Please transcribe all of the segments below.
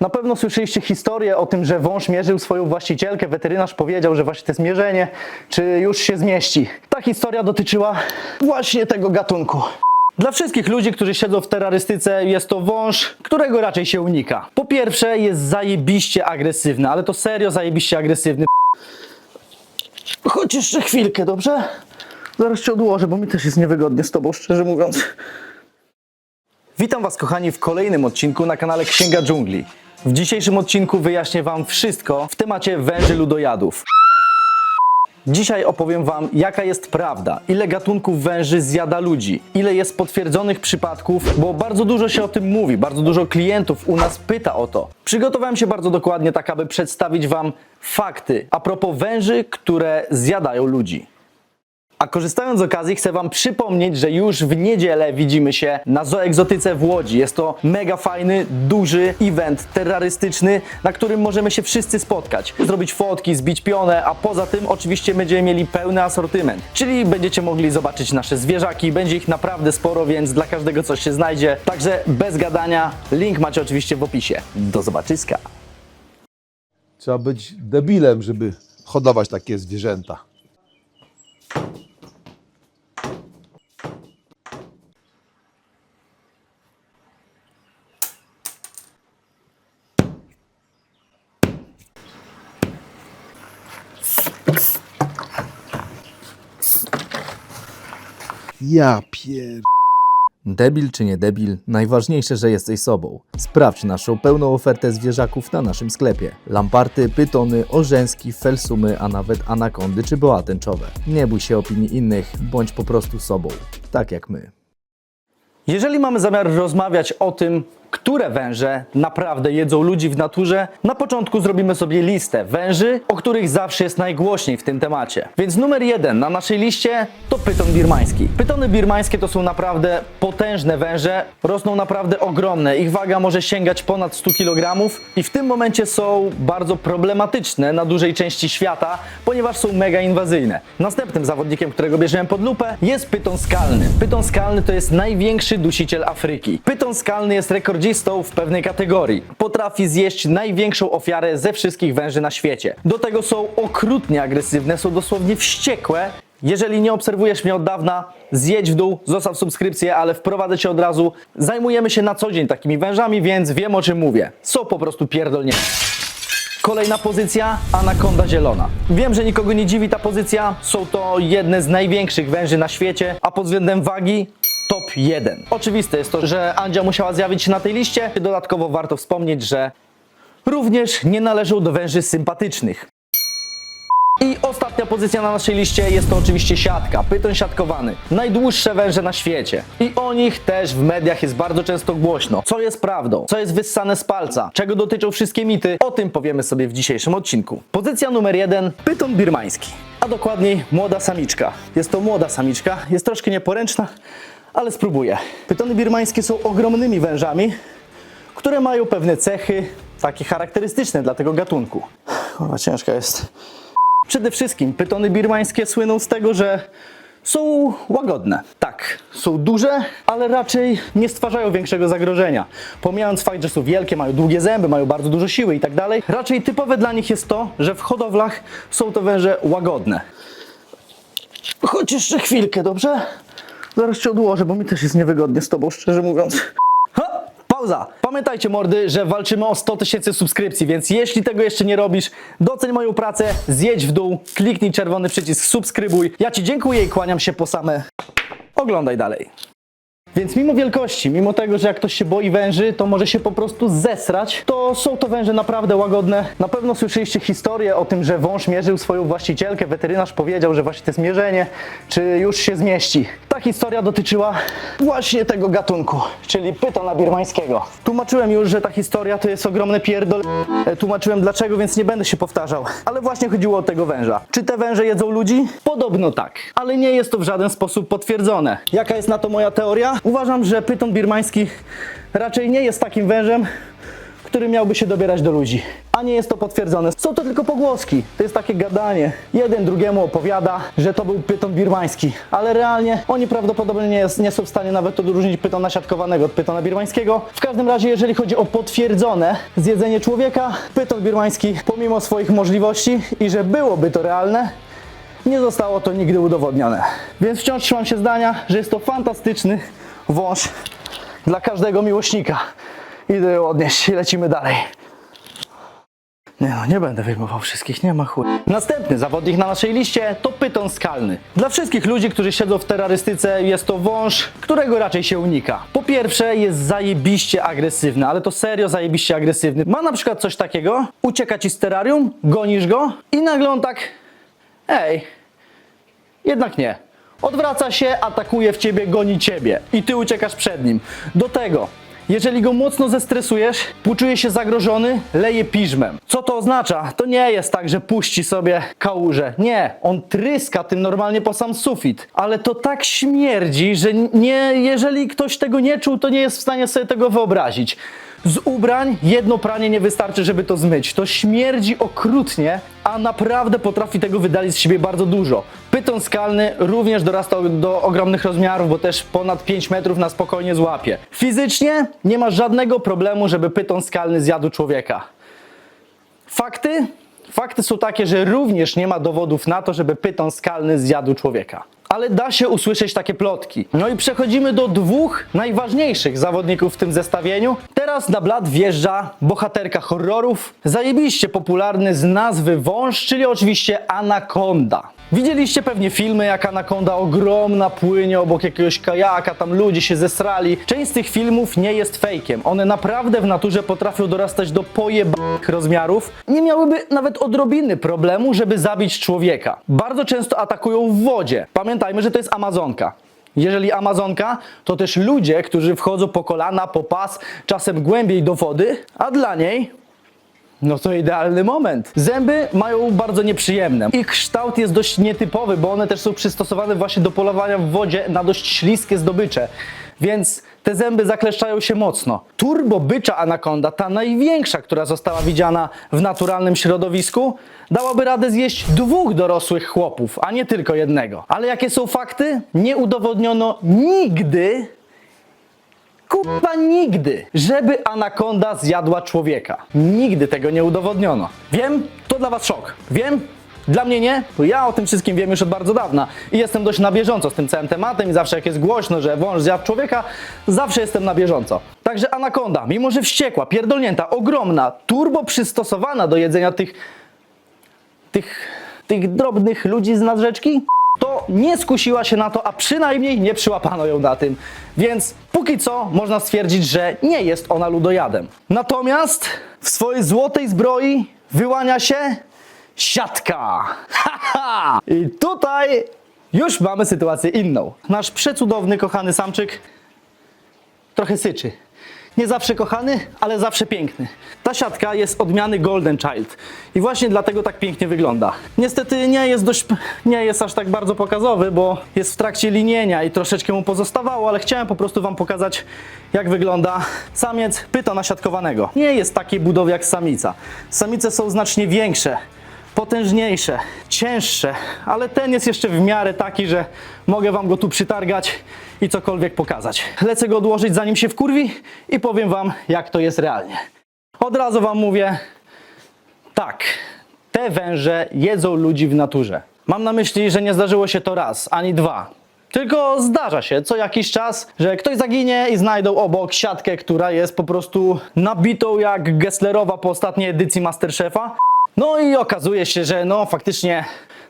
Na pewno słyszeliście historię o tym, że wąż mierzył swoją właścicielkę, weterynarz powiedział, że właśnie to jest mierzenie, czy już się zmieści. Ta historia dotyczyła właśnie tego gatunku. Dla wszystkich ludzi, którzy siedzą w terrorystyce, jest to wąż, którego raczej się unika. Po pierwsze, jest zajebiście agresywny, ale to serio zajebiście agresywny. Chodź jeszcze chwilkę, dobrze? Zaraz cię odłożę, bo mi też jest niewygodnie z tobą, szczerze mówiąc. Witam Was, kochani, w kolejnym odcinku na kanale Księga Dżungli. W dzisiejszym odcinku wyjaśnię Wam wszystko w temacie węży ludojadów. Dzisiaj opowiem Wam, jaka jest prawda, ile gatunków węży zjada ludzi, ile jest potwierdzonych przypadków, bo bardzo dużo się o tym mówi, bardzo dużo klientów u nas pyta o to. Przygotowałem się bardzo dokładnie, tak aby przedstawić Wam fakty a propos węży, które zjadają ludzi. A korzystając z okazji, chcę Wam przypomnieć, że już w niedzielę widzimy się na Zoegzotyce w Łodzi. Jest to mega fajny, duży event terrorystyczny, na którym możemy się wszyscy spotkać, zrobić fotki, zbić pionę, a poza tym oczywiście będziemy mieli pełny asortyment. Czyli będziecie mogli zobaczyć nasze zwierzaki, będzie ich naprawdę sporo, więc dla każdego coś się znajdzie. Także bez gadania, link macie oczywiście w opisie. Do zobaczyska. Trzeba być debilem, żeby hodować takie zwierzęta. Ja pier... Debil czy nie debil, najważniejsze, że jesteś sobą. Sprawdź naszą pełną ofertę zwierzaków na naszym sklepie. Lamparty, pytony, orzęski, felsumy, a nawet anakondy czy boa tęczowe. Nie bój się opinii innych, bądź po prostu sobą. Tak jak my. Jeżeli mamy zamiar rozmawiać o tym, które węże naprawdę jedzą ludzi w naturze, na początku zrobimy sobie listę węży, o których zawsze jest najgłośniej w tym temacie. Więc numer jeden na naszej liście to pyton birmański. Pytony birmańskie to są naprawdę potężne węże, rosną naprawdę ogromne. Ich waga może sięgać ponad 100 kg i w tym momencie są bardzo problematyczne na dużej części świata, ponieważ są mega inwazyjne. Następnym zawodnikiem, którego bierzemy pod lupę jest pyton skalny. Pyton skalny to jest największy dusiciel Afryki. Pyton skalny jest rekordzistą w pewnej kategorii. Potrafi zjeść największą ofiarę ze wszystkich węży na świecie. Do tego są okrutnie agresywne, są dosłownie wściekłe. Jeżeli nie obserwujesz mnie od dawna, zjedź w dół, zostaw subskrypcję, ale wprowadzę cię od razu. Zajmujemy się na co dzień takimi wężami, więc wiem o czym mówię. Są po prostu pierdolnie. Kolejna pozycja, anakonda zielona. Wiem, że nikogo nie dziwi ta pozycja. Są to jedne z największych węży na świecie, a pod względem wagi top 1. Oczywiste jest to, że Andzia musiała zjawić się na tej liście. Dodatkowo warto wspomnieć, że również nie należą do węży sympatycznych. I ostatnia pozycja na naszej liście jest to oczywiście siatka, pyton siatkowany. Najdłuższe węże na świecie. I o nich też w mediach jest bardzo często głośno. Co jest prawdą? Co jest wyssane z palca? Czego dotyczą wszystkie mity? O tym powiemy sobie w dzisiejszym odcinku. Pozycja numer jeden, pyton birmański. A dokładniej młoda samiczka. Jest to młoda samiczka, jest troszkę nieporęczna, ale spróbuję. Pytony birmańskie są ogromnymi wężami, które mają pewne cechy takie charakterystyczne dla tego gatunku. Chyba ciężka jest. Przede wszystkim pytony birmańskie słyną z tego, że są łagodne. Tak, są duże, ale raczej nie stwarzają większego zagrożenia. Pomijając fakt, że są wielkie, mają długie zęby, mają bardzo dużo siły i tak dalej, raczej typowe dla nich jest to, że w hodowlach są to węże łagodne. Chodź jeszcze chwilkę, dobrze? Zaraz cię odłożę, bo mi też jest niewygodnie z tobą, szczerze mówiąc. Ha! Pauza! Pamiętajcie mordy, że walczymy o 100 tysięcy subskrypcji, więc jeśli tego jeszcze nie robisz, doceń moją pracę, zjedź w dół, kliknij czerwony przycisk subskrybuj. Ja Ci dziękuję i kłaniam się po same. Oglądaj dalej. Więc mimo wielkości, mimo tego, że jak ktoś się boi węży, to może się po prostu zesrać, to są to węże naprawdę łagodne. Na pewno słyszeliście historię o tym, że wąż mierzył swoją właścicielkę, weterynarz powiedział, że właśnie to jest mierzenie, czy już się zmieści. Ta historia dotyczyła właśnie tego gatunku, czyli pytona birmańskiego. Tłumaczyłem już, że ta historia to jest ogromne pierdol... E, Tłumaczyłem dlaczego, więc nie będę się powtarzał. Ale właśnie chodziło o tego węża. Czy te węże jedzą ludzi? Podobno tak. Ale nie jest to w żaden sposób potwierdzone. Jaka jest na to moja teoria? Uważam, że pyton birmański raczej nie jest takim wężem, który miałby się dobierać do ludzi. A nie jest to potwierdzone. Są to tylko pogłoski. To jest takie gadanie. Jeden drugiemu opowiada, że to był pyton birmański, ale realnie oni prawdopodobnie nie, jest, nie są w stanie nawet odróżnić pytona siatkowanego od pytona birmańskiego. W każdym razie, jeżeli chodzi o potwierdzone zjedzenie człowieka, pyton birmański, pomimo swoich możliwości i że byłoby to realne, nie zostało to nigdy udowodnione. Więc wciąż trzymam się zdania, że jest to fantastyczny wąż dla każdego miłośnika. Idę ją odnieść i lecimy dalej. Nie no, nie będę wyjmował wszystkich, nie ma chuj. Następny zawodnik na naszej liście to pyton skalny. Dla wszystkich ludzi, którzy siedzą w terrorystyce, jest to wąż, którego raczej się unika. Po pierwsze, jest zajebiście agresywny, ale to serio zajebiście agresywny. Ma na przykład coś takiego, ucieka ci z terrarium, gonisz go i nagle on tak, ej, jednak nie. Odwraca się, atakuje w ciebie, goni ciebie i ty uciekasz przed nim. Do tego, jeżeli go mocno zestresujesz, poczuje się zagrożony, leje piżmem. Co to oznacza? To nie jest tak, że puści sobie kałużę. Nie, on tryska tym normalnie po sam sufit. Ale to tak śmierdzi, że nie, jeżeli ktoś tego nie czuł, to nie jest w stanie sobie tego wyobrazić. Z ubrań jedno pranie nie wystarczy, żeby to zmyć. To śmierdzi okrutnie, a naprawdę potrafi tego wydalić z siebie bardzo dużo. Pyton skalny również dorasta do ogromnych rozmiarów, bo też ponad 5 metrów na spokojnie złapie. Fizycznie nie ma żadnego problemu, żeby pyton skalny zjadł człowieka. Fakty? Fakty są takie, że również nie ma dowodów na to, żeby pyton skalny zjadł człowieka. Ale da się usłyszeć takie plotki. No i przechodzimy do dwóch najważniejszych zawodników w tym zestawieniu. Teraz na blat wjeżdża bohaterka horrorów, zajebiście popularny z nazwy wąż, czyli oczywiście Anakonda. Widzieliście pewnie filmy, jak anakonda ogromna płynie obok jakiegoś kajaka, tam ludzie się zesrali. Część z tych filmów nie jest fejkiem. One naprawdę w naturze potrafią dorastać do pojebanych rozmiarów. Nie miałyby nawet odrobiny problemu, żeby zabić człowieka. Bardzo często atakują w wodzie. Pamiętajmy, że to jest Amazonka. Jeżeli Amazonka, to też ludzie, którzy wchodzą po kolana, po pas, czasem głębiej do wody, a dla niej no to idealny moment. Zęby mają bardzo nieprzyjemne. Ich kształt jest dość nietypowy, bo one też są przystosowane właśnie do polowania w wodzie na dość śliskie zdobycze. Więc te zęby zakleszczają się mocno. Turbo bycza anakonda, ta największa, która została widziana w naturalnym środowisku, dałaby radę zjeść dwóch dorosłych chłopów, a nie tylko jednego. Ale jakie są fakty? Nie udowodniono nigdy, Kurwa nigdy, żeby anakonda zjadła człowieka. Nigdy tego nie udowodniono. Wiem, to dla was szok. Wiem, dla mnie nie, bo ja o tym wszystkim wiem już od bardzo dawna i jestem dość na bieżąco z tym całym tematem i zawsze jak jest głośno, że wąż zjadł człowieka, zawsze jestem na bieżąco. Także anakonda, mimo że wściekła, pierdolnięta, ogromna, turbo przystosowana do jedzenia tych tych, tych drobnych ludzi z nadrzeczki, nie skusiła się na to, a przynajmniej nie przyłapano ją na tym. Więc póki co można stwierdzić, że nie jest ona ludojadem. Natomiast w swojej złotej zbroi wyłania się siatka. I tutaj już mamy sytuację inną. Nasz przecudowny, kochany samczyk trochę syczy. Nie zawsze kochany, ale zawsze piękny. Ta siatka jest odmiany Golden Child i właśnie dlatego tak pięknie wygląda. Niestety nie jest dość, nie jest aż tak bardzo pokazowy, bo jest w trakcie linienia i troszeczkę mu pozostawało, ale chciałem po prostu Wam pokazać, jak wygląda samiec pytona siatkowanego. Nie jest takiej budowy jak samica. Samice są znacznie większe, potężniejsze, cięższe, ale ten jest jeszcze w miarę taki, że mogę Wam go tu przytargać i cokolwiek pokazać. Lecę go odłożyć zanim się wkurwi i powiem Wam, jak to jest realnie. Od razu Wam mówię, tak, te węże jedzą ludzi w naturze. Mam na myśli, że nie zdarzyło się to raz, ani dwa. Tylko zdarza się co jakiś czas, że ktoś zaginie i znajdą obok siatkę, która jest po prostu nabitą jak Gesslerowa po ostatniej edycji Masterchefa. No i okazuje się, że no faktycznie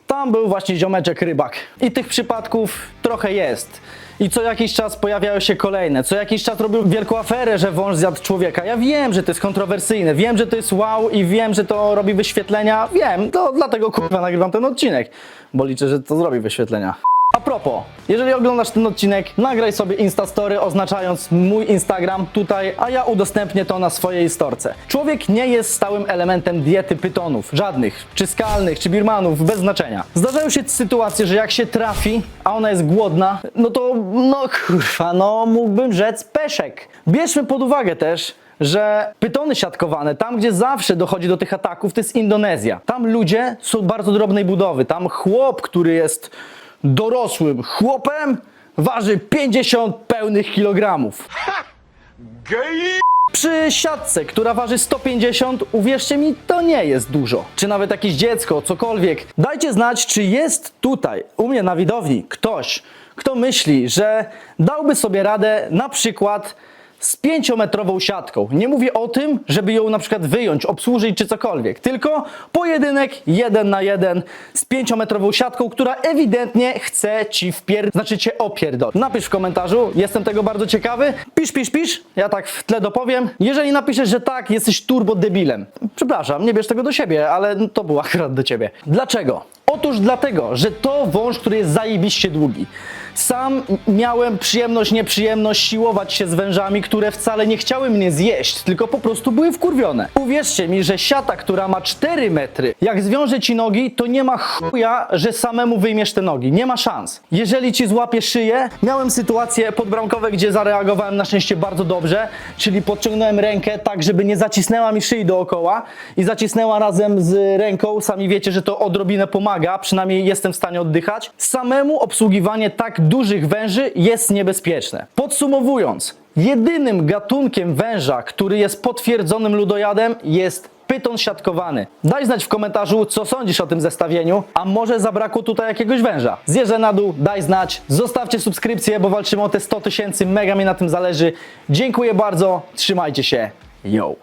tam był właśnie ziomeczek rybak. I tych przypadków trochę jest. I co jakiś czas pojawiają się kolejne. Co jakiś czas robią wielką aferę, że wąż zjadł człowieka. Ja wiem, że to jest kontrowersyjne, wiem, że to jest wow i wiem, że to robi wyświetlenia. Wiem, to dlatego kurwa nagrywam ten odcinek, bo liczę, że to zrobi wyświetlenia. A propos, jeżeli oglądasz ten odcinek, nagraj sobie Instastory oznaczając mój Instagram tutaj, a ja udostępnię to na swojej storce. Człowiek nie jest stałym elementem diety pytonów, żadnych, czy skalnych, czy birmanów, bez znaczenia. Zdarzają się sytuacje, że jak się trafi, a ona jest głodna, no to, no kurwa, no mógłbym rzec peszek. Bierzmy pod uwagę też, że pytony siatkowane, tam gdzie zawsze dochodzi do tych ataków, to jest Indonezja. Tam ludzie są bardzo drobnej budowy. Tam chłop, który jest dorosłym chłopem, waży 50 pełnych kilogramów. Przy siatce, która waży 150, uwierzcie mi, to nie jest dużo. Czy nawet jakieś dziecko, cokolwiek. Dajcie znać, czy jest tutaj, u mnie na widowni, ktoś, kto myśli, że dałby sobie radę na przykład z pięciometrową siatką. Nie mówię o tym, żeby ją na przykład wyjąć, obsłużyć czy cokolwiek, tylko pojedynek jeden na jeden z pięciometrową siatką, która ewidentnie chce ci wpier... znaczy cię opierdol. Napisz w komentarzu, jestem tego bardzo ciekawy. Pisz, pisz, pisz, ja tak w tle dopowiem. Jeżeli napiszesz, że tak, jesteś turbo debilem. Przepraszam, nie bierz tego do siebie, ale to było akurat do ciebie. Dlaczego? Otóż dlatego, że to wąż, który jest zajebiście długi. Sam miałem przyjemność, nieprzyjemność siłować się z wężami, które wcale nie chciały mnie zjeść, tylko po prostu były wkurwione. Uwierzcie mi, że siata, która ma 4 metry, jak zwiąże ci nogi, to nie ma chuja, że samemu wyjmiesz te nogi. Nie ma szans. Jeżeli ci złapie szyję, miałem sytuację podbramkowe, gdzie zareagowałem na szczęście bardzo dobrze, czyli podciągnąłem rękę tak, żeby nie zacisnęła mi szyi dookoła i zacisnęła razem z ręką. Sami wiecie, że to odrobinę pomaga, przynajmniej jestem w stanie oddychać. Samemu obsługiwanie tak dużych węży jest niebezpieczne. Podsumowując, jedynym gatunkiem węża, który jest potwierdzonym ludojadem jest pyton siatkowany. Daj znać w komentarzu, co sądzisz o tym zestawieniu, a może zabrakło tutaj jakiegoś węża. Zjeżdżę na dół, daj znać, zostawcie subskrypcję, bo walczymy o te 100 tysięcy, mega mi na tym zależy. Dziękuję bardzo, trzymajcie się, yo!